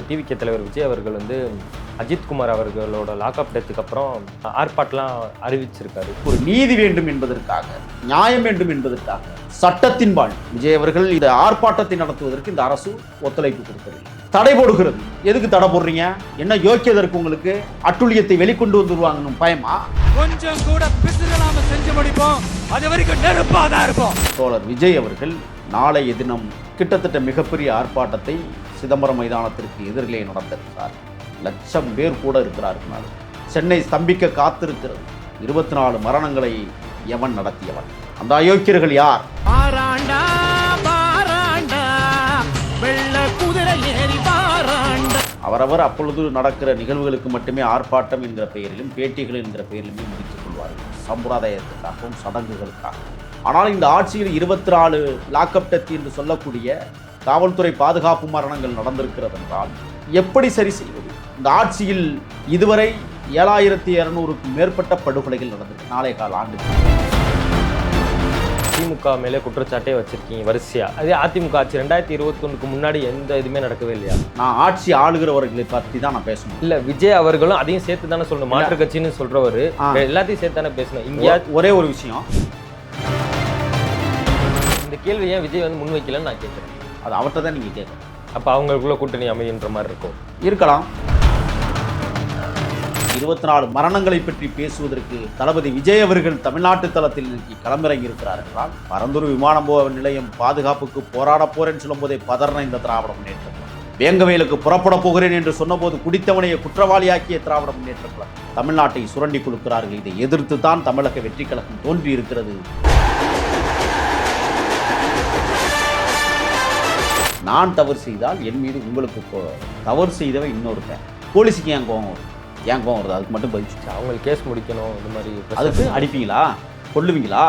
TVK தலைவர் விஜய் அவர்கள் வந்து அஜித்குமார் அவர்களோட லாக்அப் டெத்துக்கு அப்புறம் ஆர்ப்பாட்லாம் அறிவிச்சிருக்காரு. ஒரு நீதி வேண்டும் என்பதற்காக நியாயம் வேண்டும் என்பதற்காக சட்டத்தின்பால் விஜய் அவர்கள் இந்த ஆர்ப்பாட்டத்தை நடத்துவதற்கு இந்த அரசு ஒத்துழைப்பு கொடுக்கவில்லை தடை போடுகிறது. எதுக்கு தடை போடுறீங்க? என்ன யோக்கியதற்கு உங்களுக்கு? அட்டுழியத்தை வெளிக்கொண்டு வந்துருவாங்கன்னு பயமா? கொஞ்சம் கூட பிசுகலாம செஞ்சு முடிப்போம். அது வரைக்கும் நெருப்பா தான் இருப்போம். தோழர் விஜய் அவர்கள் நாளைய தினம் கிட்டத்தட்ட மிகப்பெரிய ஆர்ப்பாட்டத்தை சிதம்பரம் மைதானத்திற்கு எதிரிலே நடத்திருக்கிறார் லட்சம் பேர் கூட இருக்கிறார்கள் சென்னை ஸ்தம்பிக்க காத்திருக்கிறது. இருபத்தி நாலு மரணங்களை எவன் நடத்தியவன். அந்த அயோக்கியர்கள் யார்? அவரவர் அப்பொழுது நடக்கிற நிகழ்வுகளுக்கு மட்டுமே ஆர்ப்பாட்டம் என்கிற பெயரிலும் பேட்டிகள் என்கிற பெயரிலுமே முடித்துக் கொள்வார்கள். சம்பிரதாயத்துக்காகவும் சடங்குகளுக்காகவும். ஆனால் இந்த ஆட்சியில் இருபத்தி நாலு லாக்அப் டெத் என்று சொல்லக்கூடிய காவல்துறை பாதுகாப்பு மரணங்கள் நடந்திருக்கிறது என்றால் எப்படி சரி செய்வது? இந்த ஆட்சியில் இதுவரை ஏழாயிரத்தி இரநூறுக்கும் மேற்பட்ட படுகொலைகள் நடந்திருக்கு நாளை கால ஆண்டு. திமுக மேலே குற்றச்சாட்டே வச்சிருக்கீங்க வரிசையா? அதே அதிமுக ஆட்சி ரெண்டாயிரத்தி இருபத்தொன்னுக்கு முன்னாடி எந்த இதுவுமே நடக்கவே இல்லையா? நான் ஆட்சி ஆளுகிறவர்களை பற்றி தான் நான் பேசணும். இல்ல விஜய் அவர்களும் அதையும் சேர்த்து தானே சொல்லணும். மாற்று கட்சின்னு சொல்றவரு. எல்லாத்தையும் சேர்த்து தானே பேசணும். இங்கேயா ஒரே ஒரு விஷயம். இந்த கேள்வி ஏன் விஜய் வந்து முன்வைக்கலன்னு நான் கேட்கிறேன் அது அவர்கிட்ட தான் நீங்கள் கேட்கணும். அப்ப அவங்களுக்குள்ள கூட்டணி அமைகின்ற மாதிரி இருக்கும். இருக்கலாம். இருபத்தி நாலு மரணங்களை பற்றி பேசுவதற்கு தளபதி விஜய் அவர்கள் தமிழ்நாட்டு தளத்தில் இன்னைக்கு களமிறங்கி இருக்கிறார் என்றால் பரந்தூர் விமான போ- நிலையம் பாதுகாப்புக்கு போராட போறேன்னு சொல்லும் போதே பதறின இந்த திராவிட முன்னேற்ற கழகம். வேங்கவேலுக்கு புறப்பட போகிறேன் என்று சொன்னபோது குடித்தவனையை குற்றவாளியாக்கிய திராவிட முன்னேற்ற கழகம். தமிழ்நாட்டை சுரண்டி கொடுக்கிறார்கள் இதை எதிர்த்து தான் தமிழக வெற்றி கழகம் தோன்றி இருக்கிறது நான் தவறு செய்தால் என் மீது உங்களுக்கு தவறு செய்தவன் இன்னொருத்தன். போலீஸுக்கு ஏன் கோவம் வரும் ஏன் கோவம் வருது? அதுக்கு மட்டும் பதிச்சு அவங்களுக்கு கேஸ் முடிக்கணும் இந்த மாதிரி அதுக்கு அடிப்பீங்களா? கொல்லுவீங்களா?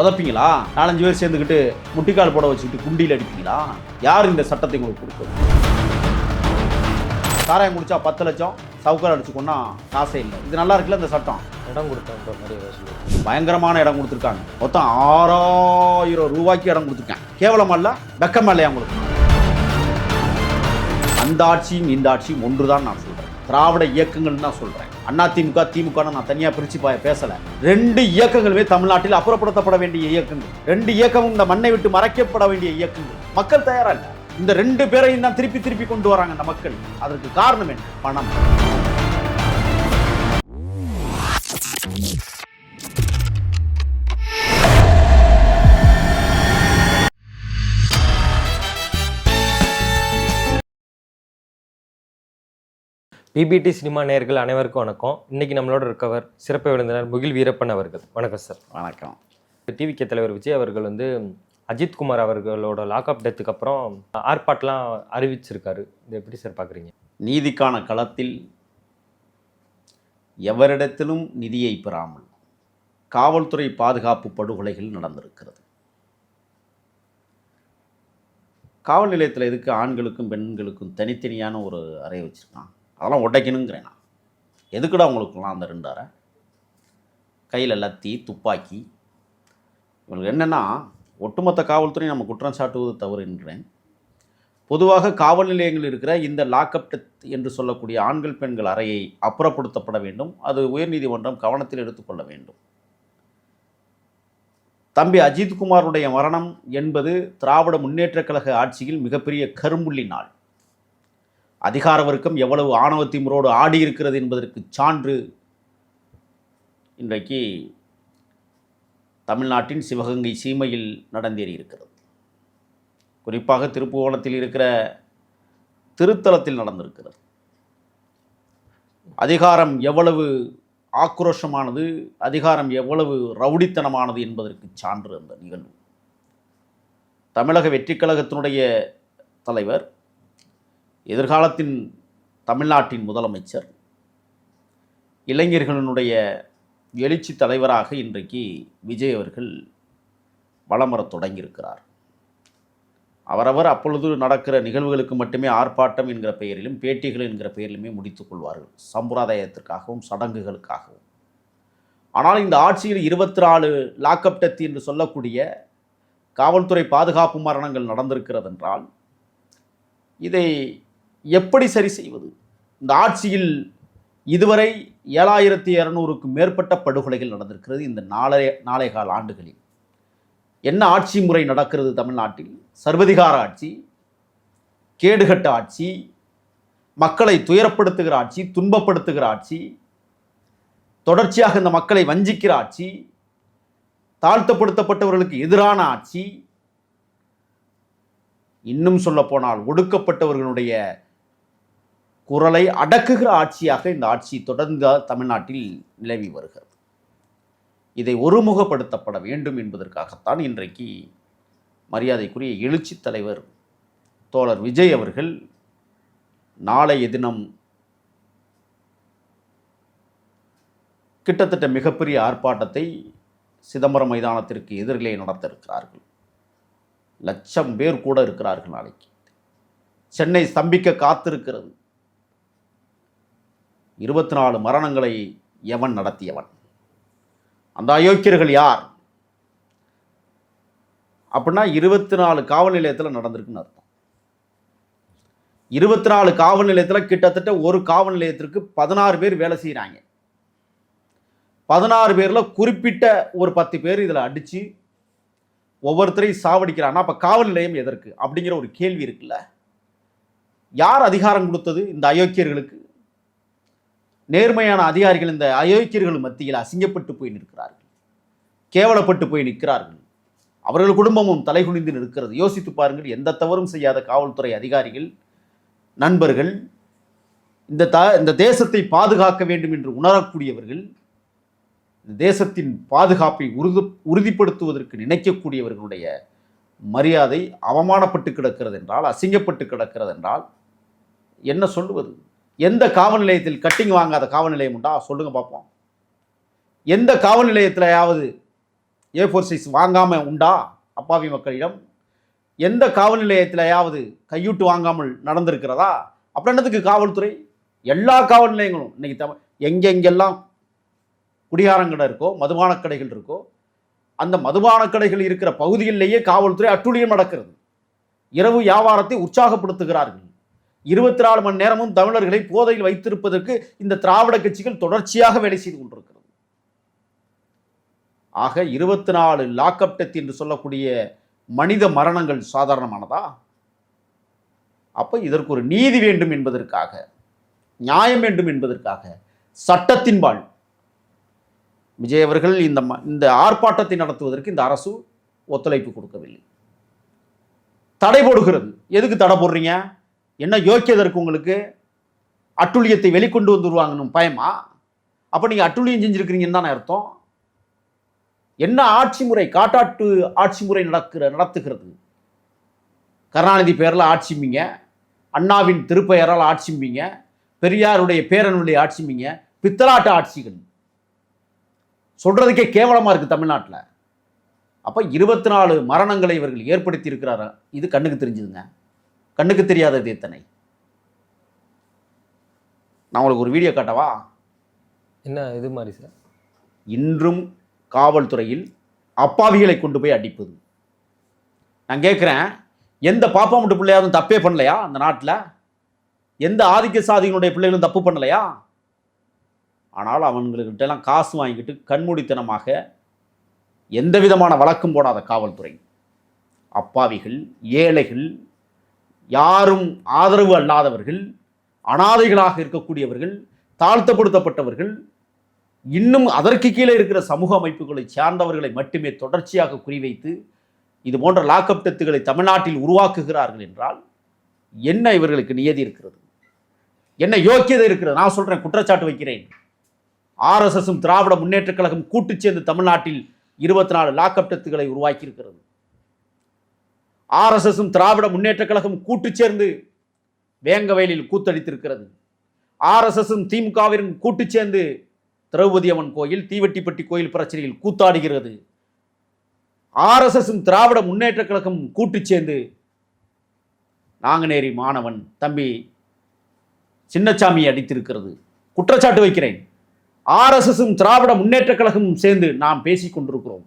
உதப்பீங்களா? நாலஞ்சு பேர் சேர்ந்துக்கிட்டு முட்டிக்கால் போட வச்சுக்கிட்டு குண்டியில் அடிப்பீங்களா? யார் இந்த சட்டத்தை உங்களுக்கு கொடுக்குறது சாராயம் குடிச்சா பத்து லட்சம் சவுக்கர் அடிச்சுக்கோன்னா காசே இல்லை. இது நல்லா இருக்குல்ல இந்த சட்டம்? இடம் கொடுத்தன்ற மாதிரி பயங்கரமான இடம் கொடுத்துருக்காங்க. மொத்தம் ஆறாயிரம் ரூபாய்க்கு இடம் கொடுத்துருக்கேன். கேவலம் அல்ல வெக்கம் இல்லையா உங்களுக்கு? அந்த ஆட்சியும் இந்த ஆட்சியும் ஒன்றுதான் நான் சொல்கிறேன் திராவிட இயக்கங்கள் தான் சொல்கிறேன் அண்ணா திமுக திமுக நான் தனியாக பிரித்து பா- பேசலை. ரெண்டு இயக்கங்களுமே தமிழ்நாட்டில் அப்புறப்படுத்தப்பட வேண்டிய இயக்கங்கள். ரெண்டு இயக்கமும் இந்த மண்ணை விட்டு மறைக்கப்பட வேண்டிய இயக்கங்கள். மக்கள் தயாராக இல்லை இந்த ரெண்டு பேரையும் தான் திருப்பி திருப்பி கொண்டு வராங்க இந்த மக்கள். அதற்கு காரணம் என்ன? பணம். பிபிடி சினிமா நேயர்கள் அனைவருக்கும் வணக்கம். இன்னைக்கு நம்மளோட இருக்கவர் சிறப்பு விருந்தினர் முகில் வீரப்பன் அவர்கள். வணக்கம் சார் வணக்கம். டிவிகே தலைவர் விஜய் அவர்கள் வந்து அஜித்குமார் அவர்களோட லாக்அப் டெத்துக்கு அப்புறம் ஆர்ப்பாட்லாம் அறிவிச்சிருக்காரு. இது எப்படி சார் பார்க்குறீங்க? நீதிக்கான களத்தில் எவரிடத்திலும் நிதியை பெறாமல் காவல்துறை பாதுகாப்பு படுகொலைகள் நடந்திருக்கிறது. காவல் நிலையத்தில் எதுக்கு ஆண்களுக்கும் பெண்களுக்கும் தனித்தனியான ஒரு அறை வச்சுருக்கான் அதெல்லாம் உடைக்கணுங்கிறேன் நான். எதுக்குடா உங்களுக்குலாம் அந்த ரெண்டு அரை கையில் லத்தி துப்பாக்கி. இவங்களுக்கு என்னென்னா ஒட்டுமொத்த காவல்துறை நம்ம குற்றம் சாட்டுவது தவறு என்கிறேன் பொதுவாக காவல் நிலையங்கள் இருக்கிற இந்த லாக்அப் டெத் என்று சொல்லக்கூடிய ஆண்கள் பெண்கள் அறையை அப்புறப்படுத்தப்பட வேண்டும். அது உயர்நீதிமன்றம் கவனத்தில் எடுத்துக்கொள்ள வேண்டும். தம்பி அஜித்குமாருடைய மரணம் என்பது திராவிட முன்னேற்றக் கழக ஆட்சியில் மிகப்பெரிய கரும்புள்ளி நாள். அதிகார வர்க்கம் எவ்வளவு ஆணவ திமுறோடு ஆடி இருக்கிறது என்பதற்கு சான்று இன்றைக்கு தமிழ்நாட்டின் சிவகங்கை சீமையில் நடந்தேறி இருக்கிறது குறிப்பாக திருப்புவனத்தில் இருக்கிற திருத்தலத்தில் நடந்திருக்கிறது. அதிகாரம் எவ்வளவு ஆக்ரோஷமானது அதிகாரம் எவ்வளவு ரவுடித்தனமானது என்பதற்கு சான்று அந்த நிகழ்வு. தமிழக வெற்றிக் கழகத்தினுடைய தலைவர் எதிர்காலத்தின் தமிழ்நாட்டின் முதலமைச்சர். இளைஞர்களினுடைய எழுச்சி தலைவராக இன்றைக்கு விஜய் அவர்கள் வலம் வரத் தொடங்கியிருக்கிறார். அவரவர் அப்பொழுது நடக்கிற நிகழ்வுகளுக்கு மட்டுமே ஆர்ப்பாட்டம் என்கிற பெயரிலும் பேட்டிகள் என்கிற பெயரிலுமே முடித்துக் கொள்வார்கள். சம்பிரதாயத்திற்காகவும் சடங்குகளுக்காகவும். ஆனால் இந்த ஆட்சியில் இருபத்தி நாலு லாக்அப் டெத் என்று சொல்லக்கூடிய காவல்துறை பாதுகாப்பு மரணங்கள் நடந்திருக்கிறது என்றால் இதை எப்படி சரி செய்வது? இந்த ஆட்சியில் இதுவரை ஏழாயிரத்தி இரநூறுக்கும் மேற்பட்ட படுகொலைகள் நடந்திருக்கிறது இந்த நாளை நாளை கால ஆண்டுகளில். என்ன ஆட்சி முறை நடக்கிறது தமிழ்நாட்டில்? சர்வதிகார ஆட்சி கேடுகட்ட ஆட்சி மக்களை துயரப்படுத்துகிற ஆட்சி துன்பப்படுத்துகிற ஆட்சி தொடர்ச்சியாக இந்த மக்களை வஞ்சிக்கிற ஆட்சி தாழ்த்தப்படுத்தப்பட்டவர்களுக்கு எதிரான ஆட்சி இன்னும் சொல்ல போனால் ஒடுக்கப்பட்டவர்களுடைய குரலை அடக்குகிற ஆட்சியாக இந்த ஆட்சி தொடர்ந்து தமிழ்நாட்டில் நிலவி வருகிறது. இதை ஒருமுகப்படுத்தப்பட வேண்டும் என்பதற்காகத்தான் இன்றைக்கு மரியாதைக்குரிய எழுச்சி தலைவர் தோழர் விஜய் அவர்கள் நாளைய தினம் கிட்டத்தட்ட மிகப்பெரிய ஆர்ப்பாட்டத்தை சிதம்பரம் மைதானத்திற்கு எதிரிலே நடத்த இருக்கிறார்கள் லட்சம் பேர் கூட இருக்கிறார்கள் நாளைக்கு. சென்னை ஸ்தம்பிக்க காத்திருக்கிறது. இருபத்தி நாலு மரணங்களை எவன் நடத்தியவன்? அந்த அயோக்கியர்கள் யார்? அப்படின்னா இருபத்தி நாலு காவல் நிலையத்தில் நடந்திருக்குன்னு அர்த்தம். இருபத்தி நாலு காவல் நிலையத்தில் கிட்டத்தட்ட ஒரு காவல் நிலையத்திற்கு பதினாறு பேர் வேலை செய்கிறாங்க பதினாறு பேரில் குறிப்பிட்ட ஒரு பத்து பேர் இதில் அடித்து ஒவ்வொருத்தரையும் சாவடிக்கிறான்னா அப்போ காவல் நிலையம் எதற்கு? அப்படிங்கிற ஒரு கேள்வி இருக்குல்ல. யார் அதிகாரம் கொடுத்தது இந்த அயோக்கியர்களுக்கு? நேர்மையான அதிகாரிகள் இந்த அயோக்கியர்கள் மத்தியில் அசிங்கப்பட்டு போய் நிற்கிறார்கள். கேவலப்பட்டு போய் நிற்கிறார்கள். அவர்கள் குடும்பமும் தலைகுனிந்து நிற்கிறது. யோசித்து பாருங்கள் எந்த தவறும் செய்யாத காவல்துறை அதிகாரிகள் நண்பர்கள் இந்த த இந்த தேசத்தை பாதுகாக்க வேண்டும் என்று உணரக்கூடியவர்கள் இந்த தேசத்தின் பாதுகாப்பை உறுதி உறுதிப்படுத்துவதற்கு நினைக்கக்கூடியவர்களுடைய மரியாதை அவமானப்பட்டு கிடக்கிறது என்றால் அசிங்கப்பட்டு கிடக்கிறது என்றால் என்ன சொல்லுவது எந்த காவல் நிலையத்தில் கட்டிங் வாங்காத காவல் நிலையம் உண்டா? சொல்லுங்க பார்ப்போம். எந்த காவல் நிலையத்திலையாவது ஏ ஃபோர் சைஸ் வாங்காமல் உண்டா? அப்பாவி மக்களிடம். எந்த காவல் நிலையத்திலையாவது கையூட்டு வாங்காமல் நடந்திருக்கிறதா? அப்புறம் என்னதுக்கு காவல்துறை? எல்லா காவல் நிலையங்களும் இன்னைக்கு தமிழ் எங்கெங்கெல்லாம் குடிகாரங்கடை இருக்கோ மதுபான கடைகள் இருக்கோ அந்த மதுபான கடைகள் இருக்கிற பகுதிகளிலேயே காவல்துறை அட்டுழியம் நடக்கிறது. இரவு வியாபாரத்தை உற்சாகப்படுத்துகிறார்கள். இருபத்தி நாலு மணி நேரமும் தமிழர்களை போதையில் வைத்திருப்பதற்கு இந்த திராவிட கட்சிகள் தொடர்ச்சியாக வேலை செய்து கொண்டிருக்கிறது. ஆக இருபத்தி நாலு லாக்அப் டெத் என்று சொல்லக்கூடிய மனித மரணங்கள் சாதாரணமானதா? அப்ப இதற்கு ஒரு நீதி வேண்டும் என்பதற்காக நியாயம் வேண்டும் என்பதற்காக சட்டத்தின்பால் விஜய் அவர்கள் இந்த ம- இந்த ஆர்ப்பாட்டத்தை நடத்துவதற்கு இந்த அரசு ஒத்துழைப்பு கொடுக்கவில்லை. தடை போடுகிறது. எதுக்கு தடை போடுறீங்க? என்ன யோக்கியதை இருக்குது உங்களுக்கு? அட்டுழியத்தை வெளிக்கொண்டு வந்துருவாங்கன்னு பயமா? அப்போ நீங்கள் அட்டுழியம் செஞ்சுருக்கிறீங்கன்னு தானே அர்த்தம். என்ன ஆட்சி முறை காட்டாட்டு ஆட்சி முறை நடக்கிற நடத்துகிறது? கருணாநிதி பேரில் ஆட்சிம்பிங்க. அண்ணாவின் திருப்பெயரால் ஆட்சிம்பிங்க. பெரியாருடைய பேரனுடைய ஆட்சிம்பிங்க. பித்தலாட்டு ஆட்சிகள். சொல்கிறதுக்கே கேவலமாக இருக்குது தமிழ்நாட்டில். அப்போ இருபத்தி நாலு மரணங்களை இவர்கள் ஏற்படுத்தி இருக்கிறாரு இது கண்ணுக்கு தெரிஞ்சுதுங்க. கண்ணுக்கு தெரியாதது எத்தனை நான் உங்களுக்கு ஒரு வீடியோ காட்டவா? என்ன இது மாதிரி சார் இன்றும் காவல்துறையில் அப்பாவிகளை கொண்டு போய் அடிப்பது. நான் கேட்குறேன் எந்த பாப்பா மட்டும் பிள்ளையாவது தப்பே பண்ணலையா அந்த நாட்டில்? எந்த ஆதிக்க சாதிகளுடைய பிள்ளைகளும் தப்பு பண்ணலையா? ஆனால் அவங்களுக்கிட்ட எல்லாம் காசு வாங்கிக்கிட்டு கண்மூடித்தனமாக எந்த விதமான வழக்கும் போடாத காவல்துறை. அப்பாவிகள் ஏழைகள் யாரும் ஆதரவு அல்லாதவர்கள் அனாதைகளாக இருக்கக்கூடியவர்கள் தாழ்த்தப்படுத்தப்பட்டவர்கள் இன்னும் அதற்கு கீழே இருக்கிற சமூக அமைப்புகளை சார்ந்தவர்களை மட்டுமே தொடர்ச்சியாக குறிவைத்து இது போன்ற லாக்அப் டெத்துகளை தமிழ்நாட்டில் உருவாக்குகிறார்கள் என்றால் என்ன இவர்களுக்கு நியதி இருக்கிறது? என்ன யோக்கியதை இருக்கிறது? நான் சொல்கிறேன் குற்றச்சாட்டு வைக்கிறேன். ஆர்எஸ்எஸும் திராவிட முன்னேற்றக் கழகம் கூட்டு சேர்ந்து தமிழ்நாட்டில் இருபத்தி நாலு லாக்அப் டெத்துகளை உருவாக்கி இருக்கிறது ஆர்எஸ்எஸும் திராவிட முன்னேற்ற கழகம் கூட்டு சேர்ந்து வேங்கவயலில் கூத்தடித்திருக்கிறது. ஆர்எஸ்எஸும் திமுகவிற்கும் கூட்டு சேர்ந்து திரௌபதி அம்மன் கோயில் தீவெட்டிப்பட்டி கோயில் பிரச்சனையில் கூத்தாடுகிறது. ஆர்எஸ்எஸும் திராவிட முன்னேற்றக் கழகம் கூட்டு சேர்ந்து நாங்குநேரி மாணவன் தம்பி சின்னச்சாமி அடித்திருக்கிறது. குற்றச்சாட்டு வைக்கிறேன். ஆர்எஸ்எஸும் திராவிட முன்னேற்றக் கழகமும் சேர்ந்து நாம் பேசிக் கொண்டிருக்கிறோம்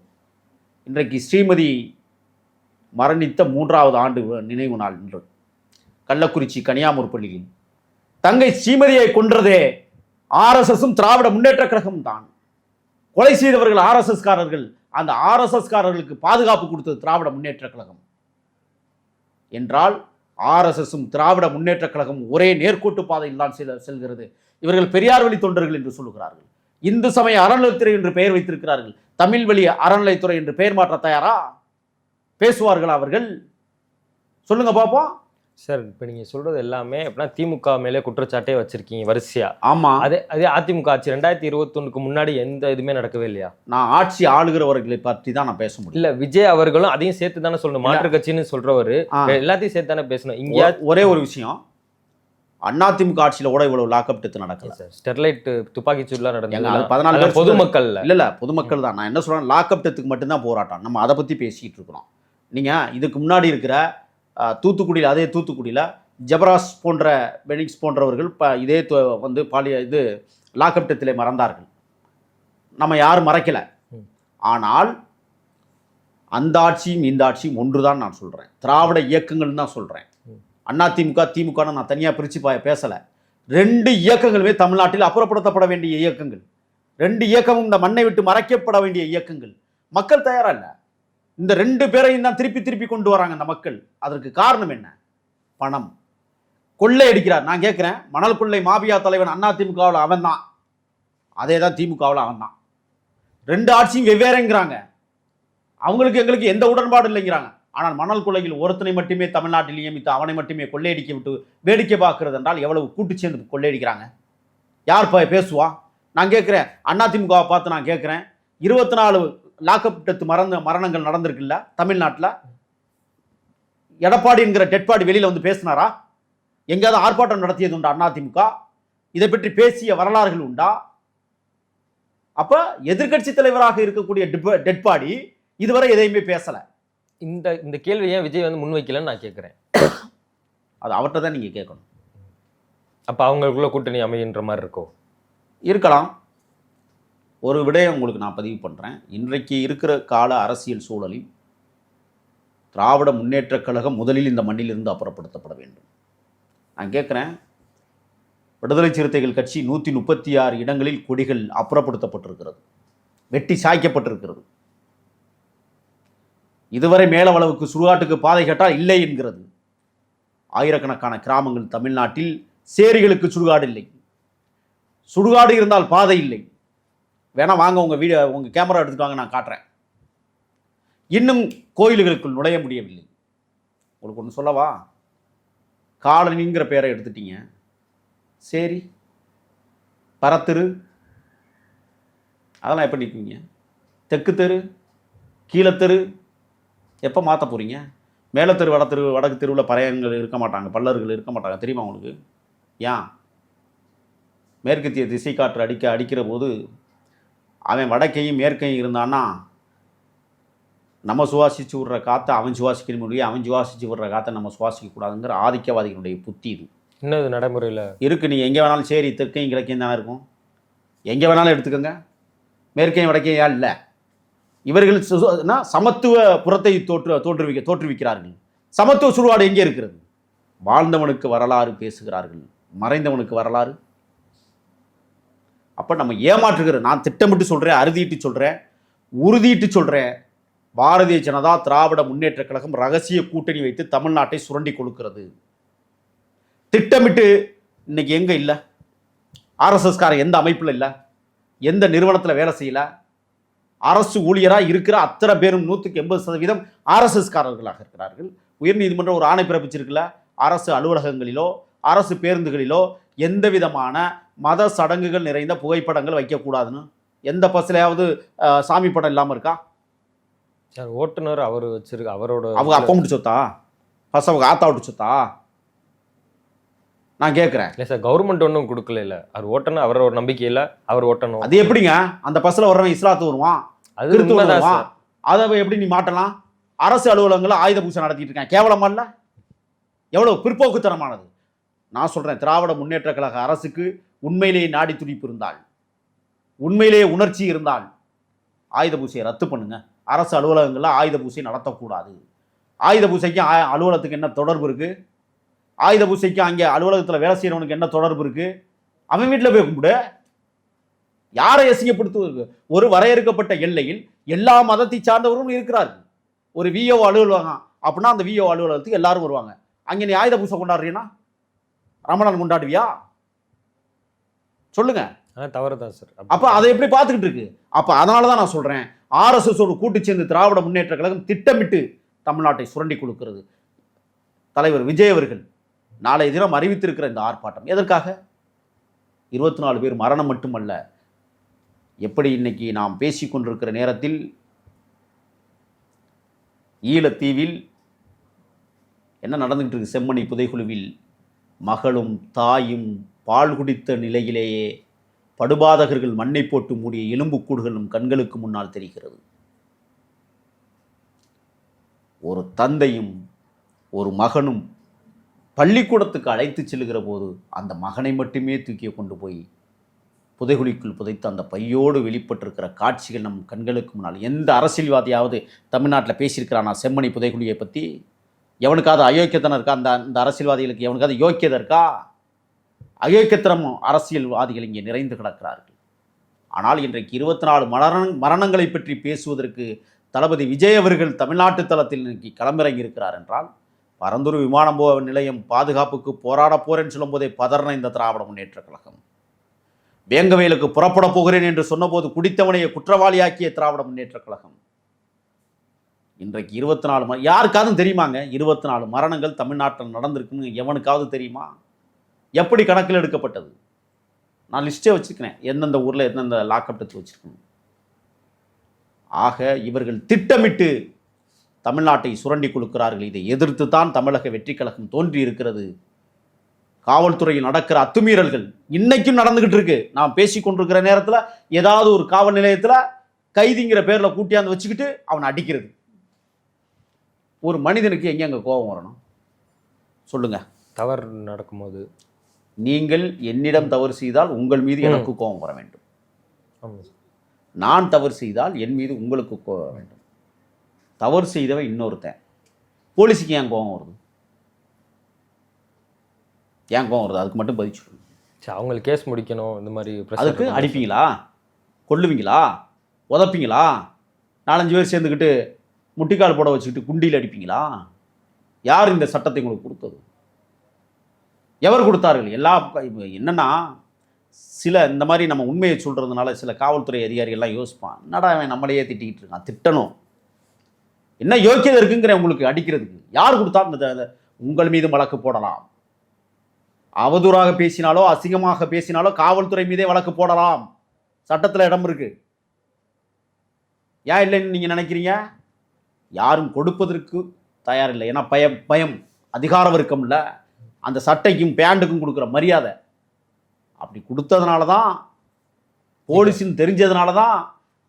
இன்றைக்கு ஸ்ரீமதி மரணித்த மூன்றாவது ஆண்டு நினைவு நாள் இன்று. கள்ளக்குறிச்சி கனியாமூர் பள்ளியில். தங்கை ஸ்ரீமதியை கொன்றதே ஆர்எஸ்எஸும் திராவிட முன்னேற்ற கழகம் தான். கொலை செய்தவர்கள் ஆர்எஸ்எஸ்காரர்கள் அந்த ஆர்எஸ்எஸ்காரர்களுக்கு பாதுகாப்பு கொடுத்தது திராவிட முன்னேற்ற கழகம். என்றால் ஆர்எஸ்எஸும் திராவிட முன்னேற்ற கழகம் ஒரே நேர்கோட்டு பாதையில் தான் செல் செல்கிறது. இவர்கள் பெரியார் வழி தொண்டர்கள் என்று சொல்லுகிறார்கள். இந்து சமய அறநிலைத்துறை என்று பெயர் வைத்திருக்கிறார்கள். தமிழ் வழி அறநிலைத்துறை என்று பெயர் மாற்ற தயாரா? பேசுவார்கள் அவர்கள். சொல்லுங்க பாப்போம். சார் இப்போ நீங்கள் சொல்றது எல்லாமே அப்படின்னா திமுக மேலே குற்றச்சாட்டே வச்சிருக்கீங்க வரிசையா? ஆமா. அதே அதே அதிமுக ஆட்சி ரெண்டாயிரத்தி இருபத்தொன்னுக்கு முன்னாடி எந்த இதுவுமே நடக்கவே இல்லையா? நான் ஆட்சி ஆளுகிறவர்களை பற்றி தான் நான் பேச முடியும். இல்ல விஜய் அவர்களும் அதையும் சேர்த்து தானே சொல்லணும் மாற்று கட்சின்னு சொல்றவரு. ஆ. எல்லாத்தையும் சேர்த்து தானே பேசணும். இங்கேயா ஒ- ஒரே ஒரு விஷயம். அதிமுக ஆட்சியில கூட இவ்வளவு லாக்அப் டெத்து நடக்கல. சார் ஸ்டெர்லைட் துப்பாக்கி சூடுலாம் ஏங்க, அது நடந்தது பதினாலு பொதுமக்கள்ல. இல்ல இல்ல பொதுமக்கள் தான். நான் என்ன சொல்றேன் லாக்அப் டெத்துக்கு மட்டும்தான் போராட்டம். நம்ம அதை பத்தி பேசிட்டு இருக்கிறோம். நீங்க இதுக்கு முன்னாடி இருக்கிற தூத்துக்குடியில் அதே தூத்துக்குடியில ஜபராஸ் போன்ற பெனிக்ஸ் போன்றவர்கள் ப இதே வந்து பாலிய இது லாக்அப் டெத்திலே மறந்தார்கள். நம்ம யாரும் மறைக்கல. ஆனால் அந்த ஆட்சியும் இந்த ஆட்சியும் ஒன்றுதான் நான் சொல்றேன். திராவிட இயக்கங்கள் தான் சொல்றேன். ம். அண்ணா திமுக திமுக நான் தனியா பிரிச்சு பா- பேசல. ரெண்டு இயக்கங்களுமே தமிழ்நாட்டில் அப்புறப்படுத்தப்பட வேண்டிய இயக்கங்கள். ரெண்டு இயக்கமும் இந்த மண்ணை விட்டு மறைக்கப்பட வேண்டிய இயக்கங்கள். மக்கள் தயாரா இல்ல? இந்த ரெண்டு பேரையும் தான் திருப்பி திருப்பி கொண்டு வராங்க இந்த மக்கள். அதற்கு காரணம் என்ன? பணம். கொள்ளை அடிக்கிறார். நான் கேட்குறேன் மணல் கொள்ளை மாபியா தலைவன் அண்ணா திமுகவில் அவன் தான். அதே தான் திமுகவில் அவன் தான். ரெண்டு ஆட்சியும் வெவ்வேறுங்கிறாங்க. அவங்களுக்கு எங்களுக்கு எந்த உடன்பாடு இல்லைங்கிறாங்க. ஆனால் மணல் கொள்ளையில் ஒருத்தனை மட்டுமே தமிழ்நாட்டில் நியமித்து அவனை மட்டுமே கொள்ளையடிக்க விட்டு வேடிக்கை பார்க்கறது என்றால் எவ்வளவு கூட்டு சேர்ந்து கொள்ளையடிக்கிறாங்க? யார் பேசுவா? நான் கேட்குறேன் அதிமுகவை பார்த்து நான் கேட்குறேன் இருபத்தி நாலு லாக்அப் டெத்து மறந்த மரணங்கள் நடந்திருக்குல்ல தமிழ்நாட்டில்? எடப்பாடி என்கிற டெட்பாடி வெளியில் வந்து பேசினாரா? எங்கேயாவது ஆர்ப்பாட்டம் நடத்தியது உண்டா அதிமுக? இதை பற்றி பேசிய வரலாறுகள் உண்டா? அப்ப எதிர்க்கட்சி தலைவராக இருக்கக்கூடிய டெட்பாடி இதுவரை எதையுமே பேசல. இந்த இந்த கேள்வி ஏன் விஜய் வந்து முன்வைக்கலன்னு நான் கேட்கறேன் அது அவர்கிட்ட தான் நீங்க கேட்கணும். அப்ப அவங்களுக்குள்ள கூட்டணி அமைகின்ற மாதிரி இருக்கோ? இருக்கலாம். ஒரு விடயம் உங்களுக்கு நான் பதிவு பண்ணுறேன் இன்றைக்கு இருக்கிற கால அரசியல் சூழலில் திராவிட முன்னேற்றக் கழகம் முதலில் இந்த மண்ணிலிருந்து அப்புறப்படுத்தப்பட வேண்டும். நான் கேட்குறேன் விடுதலை சிறுத்தைகள் கட்சி நூற்றி முப்பத்தி ஆறு இடங்களில் கொடிகள் அப்புறப்படுத்தப்பட்டிருக்கிறது வெட்டி சாய்க்கப்பட்டிருக்கிறது. இதுவரை மேலவளவுக்கு சுடுகாட்டுக்கு பாதை கேட்டால் இல்லை என்கிறது. ஆயிரக்கணக்கான கிராமங்கள் தமிழ்நாட்டில் சேரிகளுக்கு சுடுகாடு இல்லை. சுடுகாடு இருந்தால் பாதை இல்லை. வேணால் வாங்க உங்கள் வீடியோ உங்கள் கேமரா எடுத்துட்டு வாங்க நான் காட்டுறேன். இன்னும் கோயில்களுக்குள் நுழைய முடியவில்லை. உங்களுக்கு ஒன்று சொல்லவா? காலனிங்கிற பேரை எடுத்துட்டீங்க. சரி. பரத்தெரு. அதெல்லாம் எப்படி நிற்குவீங்க தெற்கு தெரு கீழத்தெரு எப்போ மாற்ற போகிறீங்க மேலத்தெரு வடத்தெரு வடக்கு தெருவில் பறையங்கள் இருக்க மாட்டாங்க பல்லர்கள் இருக்க மாட்டாங்க தெரியுமா உங்களுக்கு? ஏன் மேற்கத்திய திசை காற்று அடிக்க அடிக்கிற போது அவன் வடக்கையும் மேற்கையும் இருந்தான்னா நம்ம சுவாசிச்சு விடுற காற்றை அவன் சுவாசிக்கிற முடியும் அவன் சுவாசிச்சு விடுற காற்றை நம்ம சுவாசிக்க கூடாதுங்கிற ஆதிக்கவாதிகளுடைய புத்தி இது. இன்னும் இது நடைமுறையில? இருக்கு நீ எங்கே வேணாலும் சரி தெற்கையும் கிழக்கையும் தானே இருக்கும். எங்கே வேணாலும் எடுத்துக்கோங்க. மேற்கையும் வடக்கையும் ஏன் இல்லை? இவர்கள் சமத்துவ புறத்தை தோற்று தோற்றுவிக்க தோற்றுவிக்கிறார்கள். சமத்துவ சுடுகாடு எங்கே இருக்கிறது? வாழ்ந்தவனுக்கு வரலாறு பேசுகிறார்கள். மறைந்தவனுக்கு வரலாறு அப்போ நம்ம ஏமாற்றுகிற நான் திட்டமிட்டு சொல்கிறேன் அறுதிட்டு சொல்கிறேன் உறுதிட்டு சொல்கிறேன் பாரதிய ஜனதா திராவிட முன்னேற்ற கழகம் ரகசிய கூட்டணி வைத்து தமிழ்நாட்டை சுரண்டி கொடுக்கிறது. திட்டமிட்டு இன்னைக்கு எங்கே இல்லை? ஆர்எஸ்எஸ்காரன் எந்த அமைப்பில் இல்லை? எந்த நிறுவனத்தில் வேலை செய்யல? அரசு ஊழியராக இருக்கிற அத்தனை பேரும் நூற்றுக்கு எண்பது சதவீதம் ஆர்எஸ்எஸ்காரர்களாக இருக்கிறார்கள். உயர்நீதிமன்றம் ஒரு ஆணை பிறப்பிச்சிருக்குல்ல? அரசு அலுவலகங்களிலோ அரசு பேருந்துகளிலோ எந்த விதமான மத சடங்குகள் நிறைந்த புகைப்படங்கள் வைக்கக்கூடாதுன்னு? எந்த பஸ்லையாவது சாமி படம் இல்லாமல் இருக்கா? சார் ஓட்டுநர் அவர் வச்சிருக்க அவரோட அவங்க விட்டு சொத்தா? ஃபர்ஸ்ட் அவங்க ஆத்தா விட்டு சொத்தா? நான் கேட்குறேன் இல்லை சார் கவர்மெண்ட் ஒன்றும் கொடுக்கல இல்ல. அவர் ஓட்டணும் அவரோட நம்பிக்கையில அவர் ஓட்டணும். அது எப்படிங்க? அந்த பஸ்ஸில் வர்றவன் இஸ்லாத்து வருவான் அது வருவான். அதை எப்படி நீ மாட்டலாம்? அரசு அலுவலகங்களில் ஆயுத பூஜை நடத்திட்டு இருக்கேன். கேவலமா இல்ல? எவ்வளவு பிற்போக்குத்தனமானது? நான் சொல்கிறேன் திராவிட முன்னேற்ற கழக அரசுக்கு உண்மையிலேயே நாடி துடிப்பு இருந்தால் உண்மையிலேயே உணர்ச்சி இருந்தால் ஆயுத பூசையை ரத்து பண்ணுங்கள் அரசு அலுவலகங்களில் ஆயுத பூசை நடத்தக்கூடாது. ஆயுத பூசைக்கும் அலுவலகத்துக்கு என்ன தொடர்பு இருக்குது ஆயுத பூசைக்கும் அங்கே அலுவலகத்தில் வேலை செய்கிறவனுக்கு என்ன தொடர்பு இருக்குது அவன் வீட்டில் போய் கும்பிடு. யாரை அசிங்கப்படுத்துவதற்கு ஒரு வரையறுக்கப்பட்ட எல்லையில் எல்லா மதத்தை சார்ந்தவரும் இருக்கிறார்கள். ஒரு விஓ அலுவலகம் அப்படின்னா அந்த விஓ அலுவலகத்துக்கு எல்லாரும் வருவாங்க. அங்கே நீ ஆயுத பூசை கொண்டாடுறீன்னா ரமணான் கொண்டாடுவியா சொல்லுங்க. தவறு தான் சார். அப்ப அதை எப்படி பார்த்துக்கிட்டு இருக்கு? அப்ப அதனால தான் நான் சொல்றேன். ஆர்எஸ்எஸோடு கூட்டு சேர்ந்து திராவிட முன்னேற்ற கழகம் திட்டமிட்டு தமிழ்நாட்டை சுரண்டி கொடுக்கிறது. தலைவர் விஜய் அவர்கள் நாளை தினம் அறிவித்திருக்கிற இந்த ஆர்ப்பாட்டம். எதற்காக? இருபத்தி நாலு பேர் மரணம் மட்டுமல்ல. எப்படி இன்னைக்கு நாம் பேசிக் கொண்டிருக்கிற நேரத்தில் ஈழத்தீவில் என்ன நடந்துகிட்டு இருக்கு செம்மணி புதைகுழுவில்? மகளும் தாயும் பால் குடித்த நிலையிலேயே படுபாதகர்கள் மண்ணை போட்டு மூடிய எலும்புக்கூடுகளும் கண்களுக்கு முன்னால் தெரிகிறது. ஒரு தந்தையும் ஒரு மகனும் பள்ளிக்கூடத்துக்கு அழைத்து செல்கிற போது அந்த மகனை மட்டுமே தூக்கி கொண்டு போய் புதைகுழிக்குள் புதைத்து அந்த பையோடு வெளிப்பட்டிருக்கிற காட்சிகள் நம் கண்களுக்கு முன்னால் எந்த அரசியல்வாதியாவது தமிழ்நாட்டில் பேசியிருக்கிறானா? செம்மணி புதைகுழியை பற்றி எவனுக்காவது அயோக்கியத்தனம் இருக்கா? அந்த அந்த அரசியல்வாதிகளுக்கு எவனுக்காவது யோக்கியதை இருக்கா? அயோக்கியத்தனம் அரசியல்வாதிகள் இங்கே நிறைந்து கிடக்கிறார்கள். ஆனால் இன்றைக்கு இருபத்தி நாலு மரண மரணங்களை பற்றி பேசுவதற்கு தளபதி விஜய் அவர்கள் தமிழ்நாட்டு தளத்தில் இன்னைக்கு களமிறங்கி இருக்கிறார் என்றால் பரந்தூர் விமானம் போ நிலையம் பாதுகாப்புக்கு போராட போறேன்னு சொல்லும்போதே பதறின இந்த திராவிட முன்னேற்ற கழகம். வேங்கவேலுக்கு புறப்பட போகிறேன் என்று சொன்னபோது குடித்தவனையை குற்றவாளியாக்கிய திராவிட முன்னேற்ற கழகம். இன்றைக்கு இருபத்தி நாலு ம யாருக்காவது தெரியுமாங்க? இருபத்தி நாலு மரணங்கள் தமிழ்நாட்டில் நடந்திருக்குன்னு எவனுக்காவது தெரியுமா? எப்படி கணக்கில் எடுக்கப்பட்டது? நான் லிஸ்ட்டே வச்சுருக்கிறேன். எந்தெந்த ஊரில் எந்தெந்த லாக்அப் எடுத்து வச்சுருக்கணும். ஆக இவர்கள் திட்டமிட்டு தமிழ்நாட்டை சுரண்டி கொடுக்கிறார்கள். இதை எதிர்த்து தான் தமிழக வெற்றி கழகம் தோன்றி இருக்கிறது. காவல்துறையில் நடக்கிற அத்துமீறல்கள் இன்னைக்கும் நடந்துகிட்டு இருக்கு. நான் பேசி கொண்டிருக்கிற நேரத்தில் ஏதாவது ஒரு காவல் நிலையத்தில் கைதிங்கிற பேரில் கூட்டியாந்து வச்சுக்கிட்டு அவனை அடிக்கிறது. ஒரு மனிதனுக்கு எங்கே அங்கே கோபம் வரணும்? சொல்லுங்க. தவறு நடக்கும்போது. நீங்கள் என்னிடம் தவறு செய்தால் உங்கள் மீது. எனக்கு கோபம் வர வேண்டும். நான் தவறு செய்தால் என் மீது உங்களுக்கு கோபம் வர வேண்டும். தவறு செய்தவன் இன்னொருத்தன். போலீஸுக்கு ஏன் கோபம் வருது? ஏன் கோபம் வருது? அதுக்கு மட்டும் பதில் சொல்லுங்க. சரி அவங்களுக்கு கேஸ் முடிக்கணும் இந்த மாதிரி அதுக்கு. அடிப்பீங்களா? கொல்லுவீங்களா? உதப்பீங்களா? நாலஞ்சு பேர் சேர்ந்துக்கிட்டு முட்டிக்கால் போட வச்சுக்கிட்டு குண்டியில் அடிப்பீங்களா? யார் இந்த சட்டத்தை உங்களுக்கு கொடுத்தது? எவர் கொடுத்தார்கள்? எல்லா என்னென்னா என்னன்னா சில இந்த மாதிரி நம்ம உண்மையை சொல்கிறதுனால சில காவல்துறை அதிகாரிகள்லாம் யோசிப்பான் என்னடா அவன் நம்மளையே திட்டிக்கிட்டு இருக்கான் திட்டணும். என்ன யோக்கியதை இருக்குங்கிற உங்களுக்கு அடிக்கிறதுக்கு. யார் கொடுத்தா இந்த உங்கள் மீது வழக்கு போடலாம். அவதூறாக பேசினாலோ அசிங்கமாக பேசினாலோ காவல்துறை மீதே வழக்கு போடலாம். சட்டத்தில் இடம் இருக்குது ஏன் இல்லைன்னு நீங்கள் நினைக்கிறீங்க? யாரும் கொடுப்பதற்கு தயாரில்லை. ஏன்னா பயம் பயம் அதிகார வர்க்கம்ல அந்த சட்டைக்கும் பேண்டுக்கும் கொடுக்குற மரியாதை. அப்படி கொடுத்ததுனால தான் போலீஸின்னு தெரிஞ்சதுனால தான்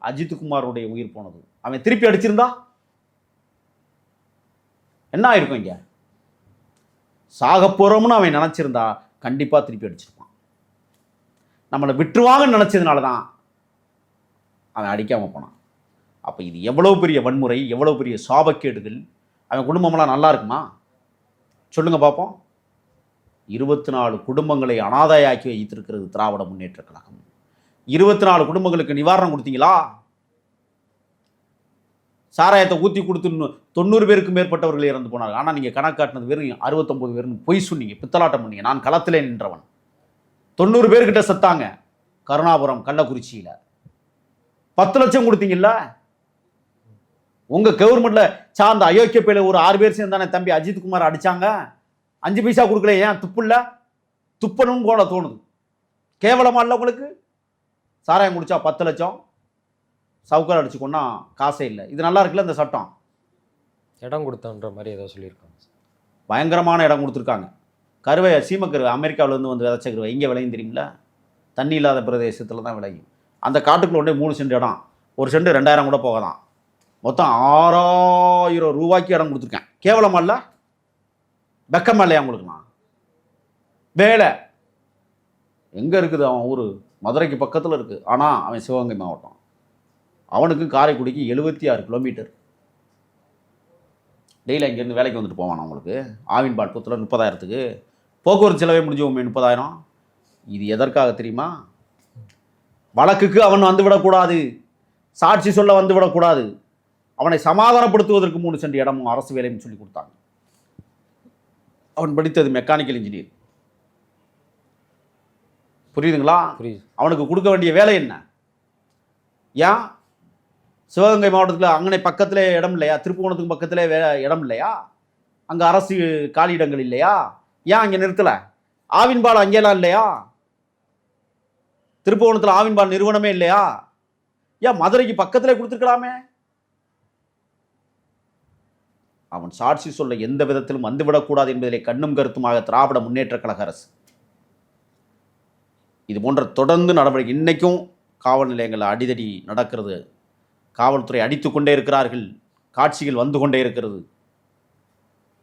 அஜித்குமாருடைய உயிர் போனது. அவன் திருப்பி அடிச்சிருந்தா? என்ன ஆயிருக்கும் இங்கே? சாக போகிறோம்னு அவன் நினச்சிருந்தா கண்டிப்பாக திருப்பி அடிச்சிருப்பான். நம்மளை விட்டுருவாங்கன்னு நினச்சதுனால தான் அவன் அடிக்காமல் போனான். அப்போ இது எவ்வளோ பெரிய வன்முறை எவ்வளோ பெரிய சாபக்கேடுகள் அவன் குடும்பமெல்லாம் நல்லா இருக்குமா? சொல்லுங்கள் பார்ப்போம் இருபத்தி நாலு குடும்பங்களை அனாதையாக்கி வைத்திருக்கிறது திராவிட முன்னேற்ற கழகம். இருபத்தி நாலு குடும்பங்களுக்கு நிவாரணம் கொடுத்தீங்களா? சாராயத்தை ஊற்றி கொடுத்து தொண்ணூறு பேருக்கு மேற்பட்டவர்கள் இறந்து போனார்கள். ஆனால் நீங்கள் கணக்காட்டினது வெறும் அறுபத்தொம்பது பேர்னு பொய் சொன்னீங்க பித்தலாட்டம் பண்ணீங்க. நான் களத்திலே நின்றவன். தொண்ணூறு பேர்கிட்ட செத்தாங்க. கருணாபுரம் கள்ளக்குறிச்சியில். பத்து லட்சம் கொடுத்தீங்களா உங்க கவர்மெண்ட்ல சார்ந்த அயோக்கிய பேல ஒரு ஆறு பேர் சேர்ந்தானே தம்பி அஜித்குமார் அடிச்சாங்க? அஞ்சு பைசா கொடுக்கல ஏன் துப்பு இல்ல துப்பணும் போல தோணுது. கேவலமா இல்லை உங்களுக்கு? சாராயம் குடிச்சா பத்து லட்சம். சவுக்கார் அடிச்சு கொண்டா காசே இல்லை. இது நல்லா இருக்குல்ல இந்த சட்டம்? இடம் கொடுத்தன்ற மாதிரி ஏதோ சொல்லியிருக்காங்க. பயங்கரமான இடம் கொடுத்துருக்காங்க. கருவை சீமக்கருவை அமெரிக்காவிலேருந்து வந்து விதைச்ச கருவை எங்கே விளையும் தெரியுமில தண்ணி இல்லாத பிரதேசத்தில் தான் விளையும். அந்த காட்டுக்குள்ள ஒன்றே மூணு சென்ட் இடம். ஒரு சென்ட் ரெண்டாயிரம் கூட போகலாம். மொத்தம் ஆறாயிரம் ரூபாய்க்கு இடம் கொடுத்துருக்கேன். கேவலமா இல்லை? வெக்கமா இல்லையா நான் வேலை. எங்கே இருக்குது அவன் ஊர்? மதுரைக்கு பக்கத்தில் இருக்குது ஆனால் அவன் சிவகங்கை மாவட்டம். அவனுக்கு காரைக்குடிக்கு எழுபத்தி ஆறு கிலோமீட்டர். டெய்லி அங்கேருந்து வேலைக்கு வந்துட்டு போவான் உங்களுக்கு? ஆவின் பாட்பத்தில் முப்பதாயிரத்துக்கு. போக்குவரத்து செலவே உண்மை முப்பதாயிரம். இது எதற்காக தெரியுமா? வழக்குக்கு அவன் வந்துவிடக்கூடாது சாட்சி சொல்ல வந்து விடக்கூடாது. அவனை சமாதானப்படுத்துவதற்கு மூணு சென்ட் இடமும் அரசு வேலையும் சொல்லி கொடுத்தாங்க. அவன் படித்தது மெக்கானிக்கல் இன்ஜினியர் புரியுதுங்களா? புரியுது. அவனுக்கு கொடுக்க வேண்டிய வேலை என்ன? ஏன்? சிவகங்கை மாவட்டத்தில் அங்கனை பக்கத்திலே இடம் இல்லையா? திருப்புவனத்துக்கு பக்கத்திலே வே இடம் இல்லையா? அங்கே அரசு காலியிடங்கள் இல்லையா? ஏன் அங்கே நிறுத்தலை? ஆவின்பால் அங்கேலாம் இல்லையா? திருப்புவனத்தில் ஆவின்பால் நிறுவனமே இல்லையா? ஏன் மதுரைக்கு பக்கத்திலே கொடுத்துருக்கலாமே? அவன் சாட்சி சொல்ல எந்த விதத்திலும் வந்துவிடக்கூடாது என்பதிலே கண்ணும் கருத்துமாக திராவிட முன்னேற்ற கழக அரசு. இது போன்ற தொடர்ந்து நடவடிக்கை இன்றைக்கும் காவல் நிலையங்களில் அடிதடி நடக்கிறது. காவல்துறை அடித்து கொண்டே இருக்கிறார்கள். காட்சிகள் வந்து கொண்டே இருக்கிறது.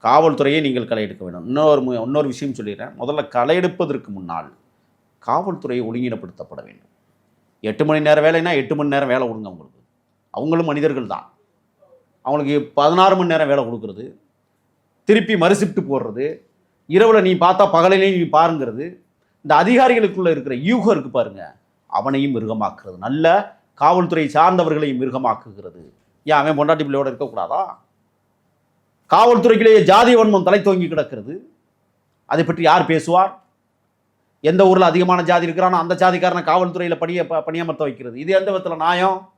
காவல்துறையை நீங்கள் களை எடுக்க வேண்டும். இன்னொரு மு- இன்னொரு விஷயம் சொல்லிடுறேன். முதல்ல களை எடுப்பதற்கு முன்னால் காவல்துறையை ஒழுங்கினப்படுத்தப்பட வேண்டும். எட்டு மணி நேரம் வேலைன்னா எட்டு மணி நேரம் வேலை கொடுங்க அவங்களுக்கு அவங்களும் மனிதர்கள் தான். அவங்களுக்கு பதினாறு மணி நேரம் வேலை கொடுக்கறது. திருப்பி மறுசிப்ட்டு போடுறது. இரவில் நீ பார்த்தா பகலிலேயும் நீ பாருங்கிறது. இந்த அதிகாரிகளுக்குள்ளே இருக்கிற யூகம் இருக்கு பாருங்க. அவனையும் மிருகமாக்குறது. நல்ல காவல்துறை சார்ந்தவர்களையும் மிருகமாக்குகிறது. ஏன் அவன் பொண்டாட்டி பிள்ளையோட இருக்கக்கூடாதா காவல்துறைக்கிலேயே ஜாதி வன்மம் தலை தோங்கி கிடக்கிறது. அதை பற்றி யார் பேசுவார்? எந்த ஊரில் அதிகமான ஜாதி இருக்கிறானோ அந்த ஜாதிக்காரனை காவல்துறையில் பணிய ப- பணியமர்த்த வைக்கிறது. இது எந்த விதத்தில் நியாயம்?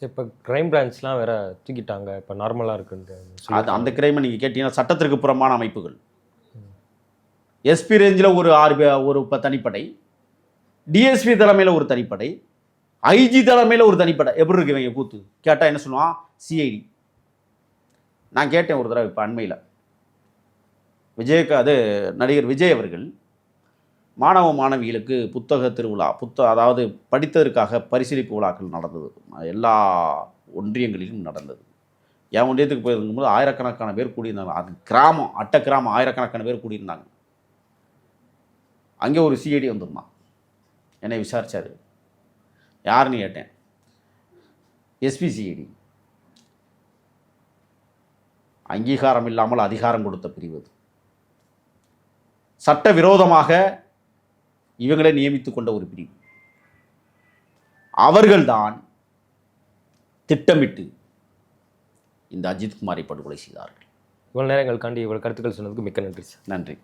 இப்போ கிரைம் பிரான்ச்லாம் வேற தூக்கிட்டாங்க. இப்போ நார்மலாக இருக்குன்ட்டு அது அந்த கிரைமை நீங்கள் கேட்டீங்கன்னா சட்டத்திற்கு புறமான அமைப்புகள். எஸ்பி ரேஞ்சில் ஒரு ஆறு ஒரு ப- தனிப்படை. டிஎஸ்பி தலைமையில் ஒரு தனிப்படை. ஐஜி தலைமையில் ஒரு தனிப்படை. எப்படி இருக்கு இவங்க கூத்து? கேட்டால் என்ன சொல்லுவான்? சிஐடி நான் கேட்டேன் ஒரு தடவை இப்போ அண்மையில். விஜயக்கு அது நடிகர் விஜய் அவர்கள் மாணவ மாணவிகளுக்கு புத்தக திருவிழா புத்த அதாவது படித்ததற்காக பரிசீலிப்பு விழாக்கள் நடந்தது. எல்லா ஒன்றியங்களிலும் நடந்தது. என் ஒன்றியத்துக்கு போயிருக்கும்போது ஆயிரக்கணக்கான பேர் கூடியிருந்தாங்க. அது கிராமம் அட்ட கிராமம் ஆயிரக்கணக்கான பேர் கூடியிருந்தாங்க. அங்கே ஒரு சிஐடி வந்திருந்தான். என்னை விசாரித்தார் யாருன்னு கேட்டேன். எஸ்பி சிஐடி அங்கீகாரம் இல்லாமல் அதிகாரம் கொடுத்த பிரிவு அது. சட்ட விரோதமாக இவங்களை நியமித்து கொண்ட ஒரு பிரிவு. அவர்கள்தான் திட்டமிட்டு இந்த அஜித் குமாரை படுகொலை செய்தார்கள். இவ்வளோ நேரம் எங்களுக்காண்டி இவ்வளோ கருத்துக்கள் சொன்னதுக்கு மிக்க நன்றி சார். நன்றி.